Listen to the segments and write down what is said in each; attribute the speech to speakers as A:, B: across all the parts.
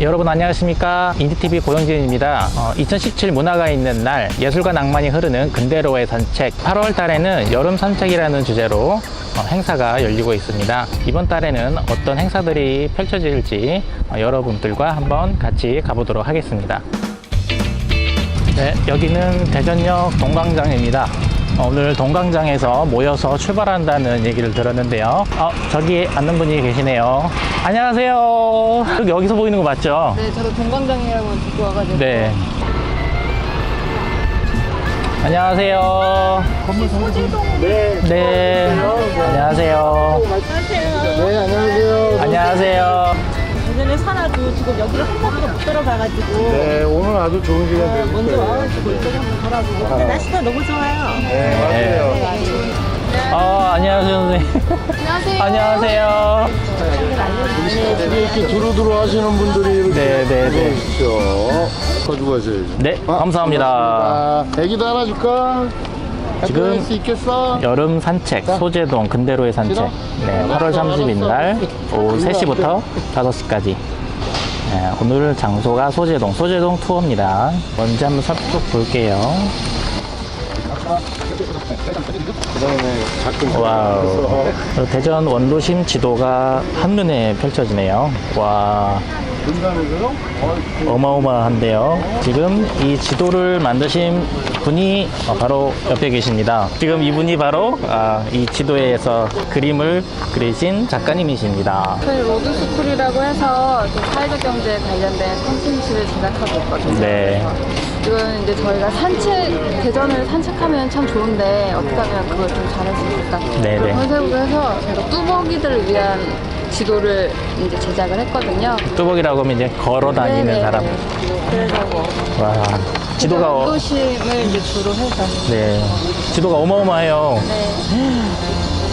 A: 여러분 안녕하십니까 인디TV 고영진입니다. 어, 2017 문화가 있는 날 예술과 낭만이 흐르는 근대로의 산책 8월 달에는 여름 산책이라는 주제로 어, 행사가 열리고 있습니다. 이번 달에는 어떤 행사들이 펼쳐질지 어, 여러분들과 한번 같이 가보도록 하겠습니다. 네, 여기는 대전역 동광장입니다. 어, 오늘 동광장에서 모여서 출발한다는 얘기를 들었는데요. 어, 저기 앉는 분이 계시네요. 안녕하세요. 여기, 여기서 보이는 거 맞죠?
B: 네, 저도 동광장이라고 듣고 와가지고.
A: 네. 안녕하세요.
C: 네.
A: 네. 안녕하세요.
C: 네, 안녕하세요.
A: 안녕하세요.
B: 예전에 살아도 지금 여기를 한 바퀴도 못 들어가가지고.
C: 네, 오늘 아주 좋은 시간 되실
B: 먼저
C: 거예요.
B: 와가지고 이쪽에 한번 돌아보고. 근데 날씨가 너무 좋아요.
C: 네, 맞아요.
A: 어, 안녕하세요, 선생님.
B: 안녕하세요.
A: 안녕하세요.
C: 네, 이렇게 두루두루 하시는 분들이 이렇게
A: 네, 네, 네.
C: 가지고 가셔야죠.
A: 네,
C: 아,
A: 감사합니다.
C: 애기도 하나 줄까?
A: 지금? 여름 산책, 소재동 근대로의 산책. 네, 8월 30일 날 오후 3시부터 5시까지. 네, 오늘 장소가 소재동, 소재동 투어입니다. 먼저 한번 살짝 볼게요. 와우. 대전 원도심 지도가 한눈에 펼쳐지네요. 와? 어마어마한데요. 지금 이 지도를 만드신 분이 어, 바로 옆에 계십니다. 지금 이분이 바로 아, 이 지도에서 그림을 그리신 작가님이십니다.
B: 저희 로드스쿨이라고 해서 그 사회적 경제 관련된 콘텐츠를 제작하고 있거든요.
A: 네.
B: 이건 이제 저희가 산책, 대전을 산책하면 참 좋은데 어떻게 하면 그걸 좀 잘할 수 있을까.
A: 네네.
B: 그런 컨셉으로 해서 저희가 뚜벅이들을 위한 지도를 이제 제작을 했거든요.
A: 뚜벅이라고 하면 이제 걸어 다니는
B: 네네.
A: 사람.
B: 그래서 뭐.
A: 와, 지도가 어,
B: 도심을 이제 주로 해서.
A: 네, 지도가 어마어마해요.
B: 네.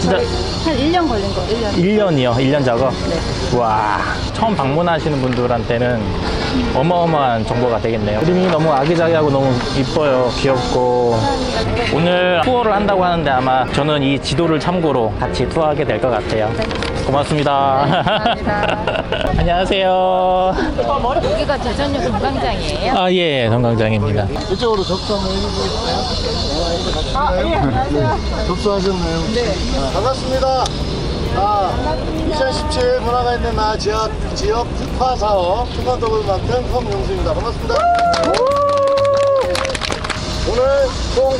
A: 진짜
B: 한 1년 걸린 거, 1년.
A: 1년이요, 1년 작업.
B: 네.
A: 와, 처음 방문하시는 분들한테는 어마어마한 정보가 되겠네요. 그림이 너무 아기자기하고 너무 이뻐요. 귀엽고. 오늘 투어를 한다고 하는데 아마 저는 이 지도를 참고로 같이 투어하게 될 것 같아요. 고맙습니다.
B: 네, 감사합니다.
A: 안녕하세요.
B: 여기가 대전역 동광장이에요.
A: 아, 예, 동강장입니다.
C: 이쪽으로 접수 한번 해주시겠어요? 아, 예, 안녕하세요. 접수하셨나요? 네. 반갑습니다. 아, 2017 문화가 있는 날 지역, 지역 특화 사업 축하독을 맡은 황용수입니다. 반갑습니다. 오늘 총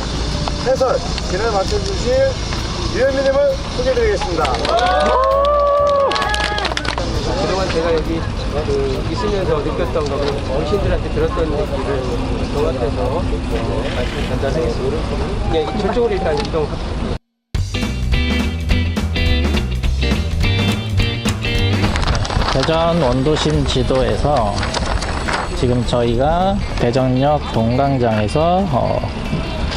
C: 해설 길을 맡겨주실 유현미님을 소개해드리겠습니다.
D: 제가 여기 그 있으면서 느꼈던 거고 어르신들한테 들었던 얘기를 종합해서 말씀 전달하겠습니다. 예, 저쪽으로 일단 이동.
A: 대전 원도심 지도에서 지금 저희가 대전역 동강장에서 어,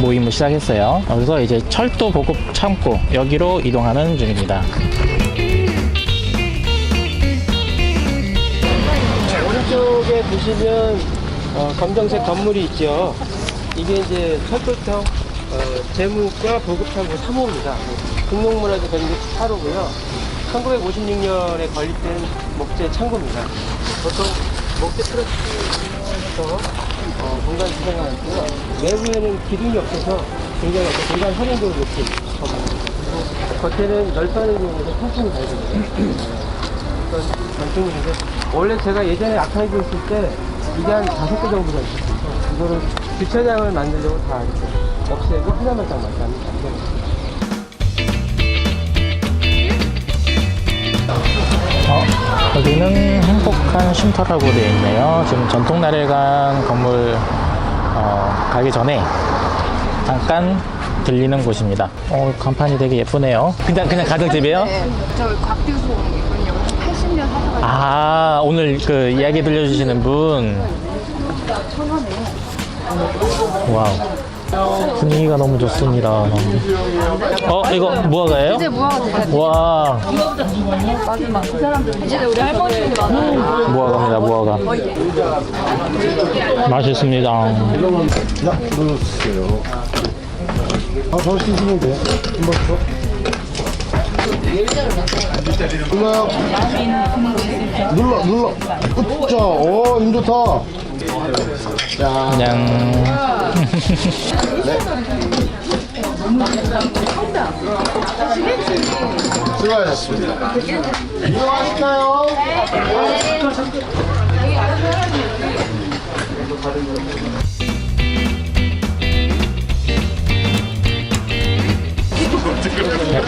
A: 모임을 시작했어요. 그래서 이제 철도 보급 창고 여기로 이동하는 중입니다.
D: 보시면 어, 검정색 건물이 있죠. 이게 이제 철도청 어, 재무과 보급창고 3호입니다. 등록문화재 건립 8호고요. 1956년에 건립된 목재 창고입니다. 보통 목재 트러스에서 어, 공간 주장을 하고요. 외부에는 기둥이 없어서 굉장히 공간 활용도를 높인 건물입니다. 겉에는 널빠는 경우에서 통풍이 잘 됩니다. 전통인데 원래 제가 예전에 아카이브 있을 때 이게 한 다섯 개 정도가 있었어요. 이거를 주차장을 만들려고 다 이렇게 없애고 하나만 딱 만들었어요.
A: 어, 여기는 행복한 쉼터라고 되어 있네요. 지금 전통 나래관 건물 어, 가기 전에 잠깐 들리는 곳입니다. 어, 간판이 되게 예쁘네요. 그냥 그냥 가정집이에요?
B: 네, 저 곽규소 이분이 80년 하셔가지고
A: 아 오늘 그 이야기 들려주시는 분 와우 분위기가 너무 좋습니다 어 이거 무화과예요?
B: 이제 무화과 돼가지고
A: 와
B: 마지막 그 사람들 이제 우리 할머니들이 많아요.
A: 무화과입니다 무화과 맛있습니다
C: 야, 눌러주세요. 아, 바로 쓰시면 돼요. 한번 더. 눌러요. 눌러, 눌러. 으쌰. 오, 힘 좋다. 자,
A: 그냥
C: 네. 수고하셨습니다. 이동하실까요?
A: 네,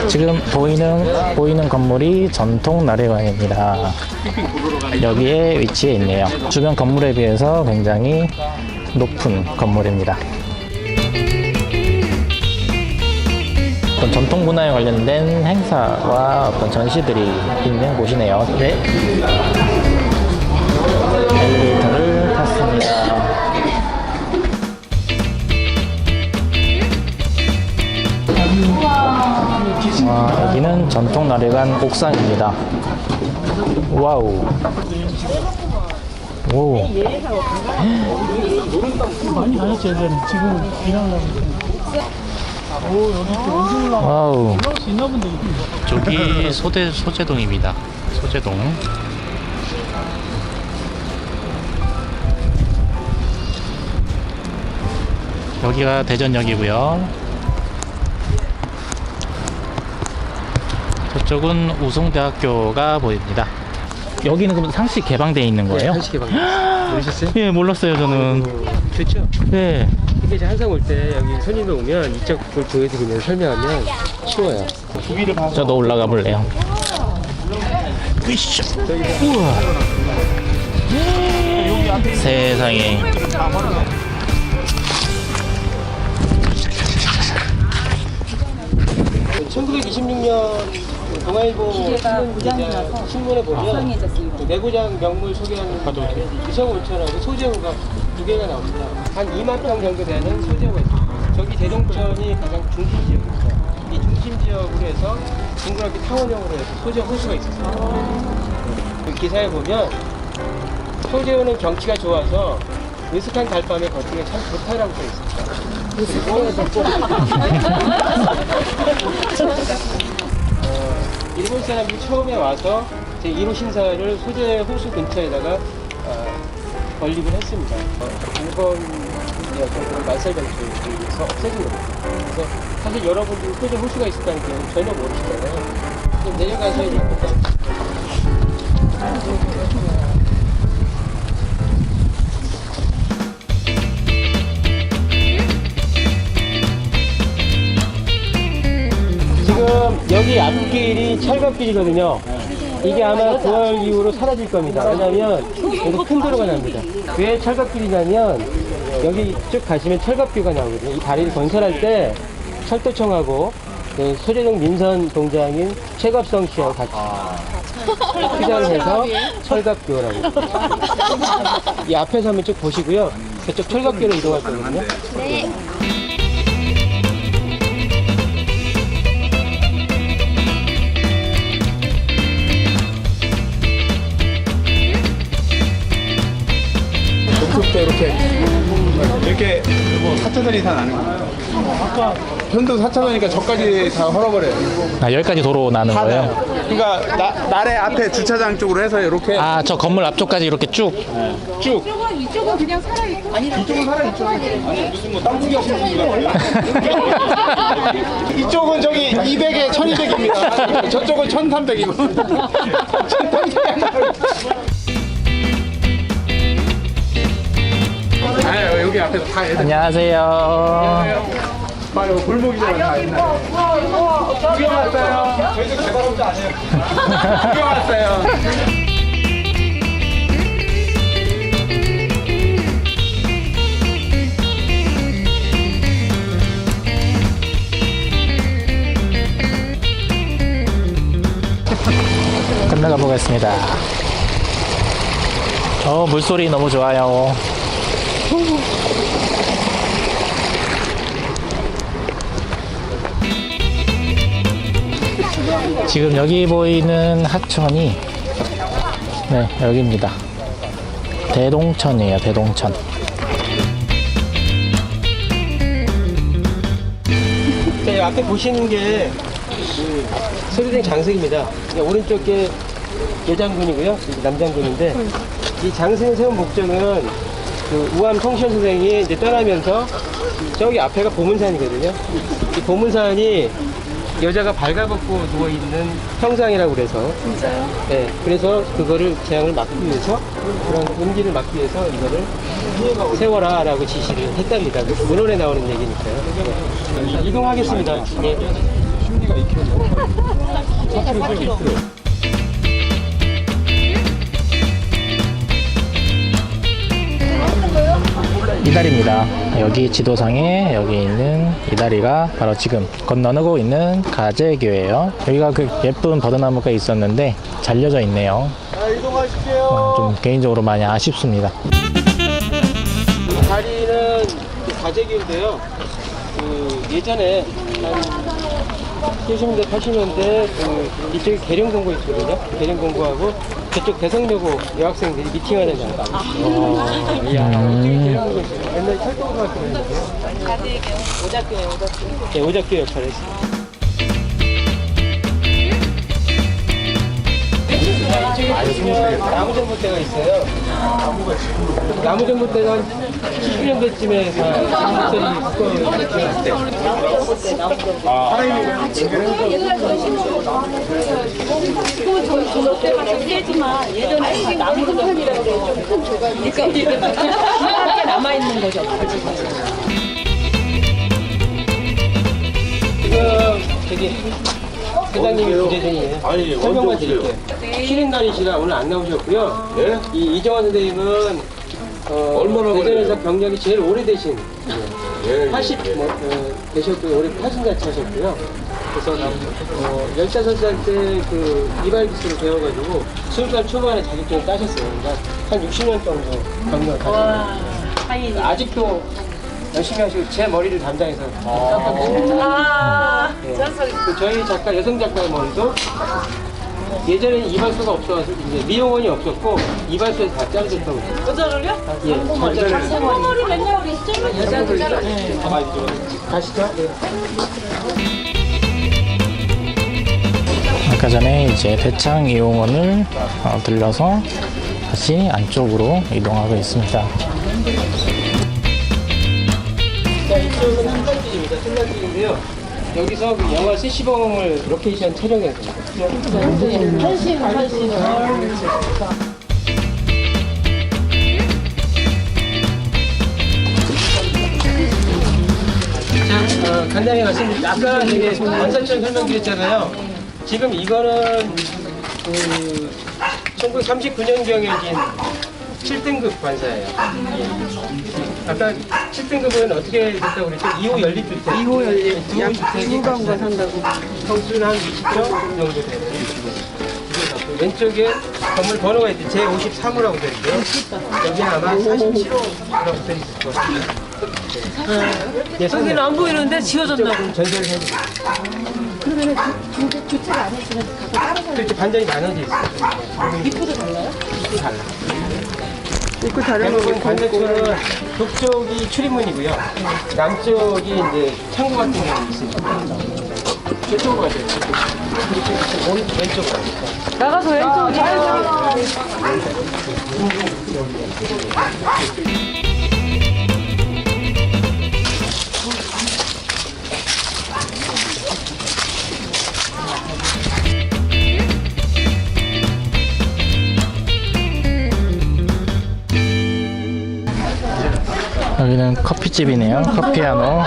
A: 지금 보이는 보이는 건물이 전통 나래관입니다. 여기에 위치해 있네요. 주변 건물에 비해서 굉장히 높은 건물입니다. 어떤 전통 문화에 관련된 행사와 어떤 전시들이 있는 곳이네요. 네. 여기는 전통 나래관 옥상입니다. 와우. 오. 와우. 저기 소대 소재동입니다. 소재동. 여기가 대전역이고요. 저쪽은 우송대학교가 보입니다. 여기는 그럼 상시 개방돼 있는 거예요?
D: 한시 개방. 모르셨어요?
A: 예, 몰랐어요, 저는.
D: 좋죠.
A: 네.
D: 이게 이제 항상 올 때 여기 손님들 오면 이쪽 볼 보여드리면 설명하면 쉬워요.
A: 저도 올라가 볼래요. 으쌰. 우와. 세상에.
D: 동아일보 신문, 신문에 보면 그 내구장 명물 소개하는 이성 온천하고 소재호가 두 개가 나옵니다. 한 2만 평 정도 되는 소재호가 있습니다. 저기 대동천이 가장 중심 지역입니다. 이 중심 지역으로 해서 동그랗게 타원형으로 해서 소재 호수가 있었어요. 그 기사에 보면 소재호는 경치가 좋아서 으슥한 달밤에 걷기가 참 좋다라고 써 있습니다. 어, 일본 사람들이 처음에 와서 제 1호 신사를 소재 호수 근처에다가 어, 건립을 했습니다. 어, 일본의 어떤 그런 말살병투에 의해서 없애진 겁니다. 그래서 사실 여러분들이 소재 호수가 있었다는 게 전혀 모르시잖아요. 좀 내려가서 이제 지금 여기 앞길이 철갑길이거든요. 이게 아마 9월 이후로 사라질 겁니다. 왜냐하면 여기 큰 도로가 납니다. 왜 철갑길이냐면 여기 쭉 가시면 철갑교가 나오거든요. 이 다리를 건설할 때 철도청하고 그 소재동 민선 동장인 최갑성 씨하고 같이 투자를 해서 철갑교라고. 이 앞에서 한번 쭉 보시고요. 저쪽 철갑교로 이동할 거거든요.
E: 이렇게 이렇게 뭐 4차선이 다 나는 거예요. 아까 편도 4차선이니까 저까지 다 헐어버려요.
A: 아, 여기까지 도로 나는
E: 다
A: 거예요?
E: 나요. 그러니까 나, 나래 앞에 주차장 쪽으로 해서 이렇게
A: 아, 저 건물 앞쪽까지 이렇게 쭉.
E: 쭉.
B: 이쪽은 그냥 살아있고 아니
E: 이쪽은 살아 이쪽은 아니 무슨 뭐 이쪽은 저기 200에 1200입니다. 저쪽은 1300이고. 아 여기 앞에 다 애들
A: 안녕하세요.
E: 봐요 골목이잖아 다 옛날에. 구경 왔어요. 저희도 개발업자 아니에요. 구경 왔어요.
A: 건너가 보겠습니다. 어, 물소리 너무 좋아요. 지금 여기 보이는 하천이 네, 여기입니다. 대동천이에요, 대동천.
D: 네, 앞에 보시는 게그 소리된 장승입니다. 그러니까 오른쪽 게 여장군이고요. 남장군인데 이 장승을 세운 목적은 그 우암 통신 선생이 이제 떠나면서 저기 앞에가 보문산이거든요. 이 보문산이 여자가 발가벗고 누워 있는 형상이라고 그래서 진짜요? 네, 그래서 그거를 재앙을 막기 위해서 그런 음기를 막기 위해서 이거를 세워라 라고 지시를 했답니다. 그 문헌에 나오는 얘기니까요. 네. 이동하겠습니다. 예.
A: 이다리입니다. 여기 지도상에 여기 있는 이다리가 바로 지금 건너고 있는 가재교예요. 여기가 그 예쁜 버드나무가 있었는데 잘려져 있네요.
C: 자, 이동하실게요.
A: 어, 좀 개인적으로 많이 아쉽습니다.
D: 이 다리는 그 가재기인데요. 그 예전에 한 70년대, 80년대 그 이쪽에 계룡동구 있거든요. 계룡동구하고 그쪽 대성여고 여학생들이 미팅하는 장가. 아, 음. 이야, 음. 옛날 철도고등학교 있는데요. 오작교, 오작교. 네, 오작교 역할을 했어요. 아, 이쪽에 아, 보시면 나무전봇대가 있어요. 나무가 지금. 나무전봇대는 17년도쯤에 한국들이 아, 옛날 전신으로 그건 저희 졸업 때 가서
F: 세지만 예전에 남은 편이라고 조금 조각이 그러니까 남아있는 거죠.
D: 지금 되게 회장님이 문제 중이에요.
C: 아니,
D: 설명만 드릴게요. 쉬는 날이시라 오늘 안 나오셨고요.
C: 네?
D: 이 이정환 선생님은 어,
C: 얼마나
D: 대전에서 경력이 제일 오래되신
C: 예,
D: 80 뭐, 어, 되셨고요. 올해 80까지 하셨고요. 그래서 어, 15살 때 그 이발 기술을 배워가지고 20살 초반에 자격증을 따셨어요. 그러니까 한 60년 정도 경력을 가지고 아직도 열심히 하시고 제 머리를 담당해서 땄거든요.
F: 아,
D: 예. 그 저희 작가 여성 작가의 머리도 예전에는 이발소가 없어가지고 이제 미용원이 없었고 이발소에 다 자르셨다고 그래요.
F: 여자를요?
D: 예, 잘 자르셨어요.
F: 머리 맨날 우리 짧은 여자들 잘라.
D: 가시죠. 네.
A: 아까 전에 이제 대창 이용원을 어, 들려서 다시 안쪽으로 이동하고 있습니다.
D: 자, 이쪽은 툴란길입니다. 툴란길인데요. 여기서 그 영화 세시봉을 로케이션 촬영했습니다. 자, 어, 간단히 말씀드릴게요. 아까 이게 원산천 설명드렸잖아요. 지금 이거는 그 1939년경에 진 7등급 관사예요. 아까 7등급은 어떻게 됐다고 그랬죠? 2호 연립주택. 2호 연립. 2호 주택이 가구가 산다고. 평수는 한 20평 정도 되는. 그 왼쪽에 건물 번호가 있대. 제53호라고 되어 있고요. 여기는 아마 47호라고 되어 있을 것 같아요. 네,
F: 여기는 안 보이는데 지워졌나고.
D: 전달을 해드릴게요. 그러면 주택 안에 있으면 그렇게 반전이 나눠져 있어요. 입구도 달라요? 입구 달라. 입구 다른 반대쪽은 북쪽이 출입문이고요. 남쪽이 이제 창고 같은 게 있습니다. 저쪽으로 가세요. 오른 왼쪽으로 가세요.
F: 나가서 왼쪽이.
A: 여기는 커피집이네요. 커피아노.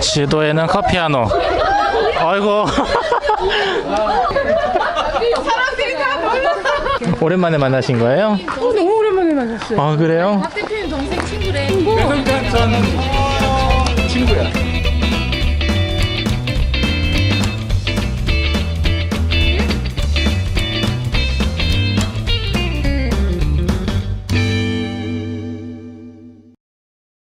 A: 지도에는 커피아노. 아이고. 오랜만에 만나신 거예요?
F: 너무 오랜만에 만났어요.
A: 아 그래요?
F: 대표님 동생 친구래.
E: 외동찬 친구야.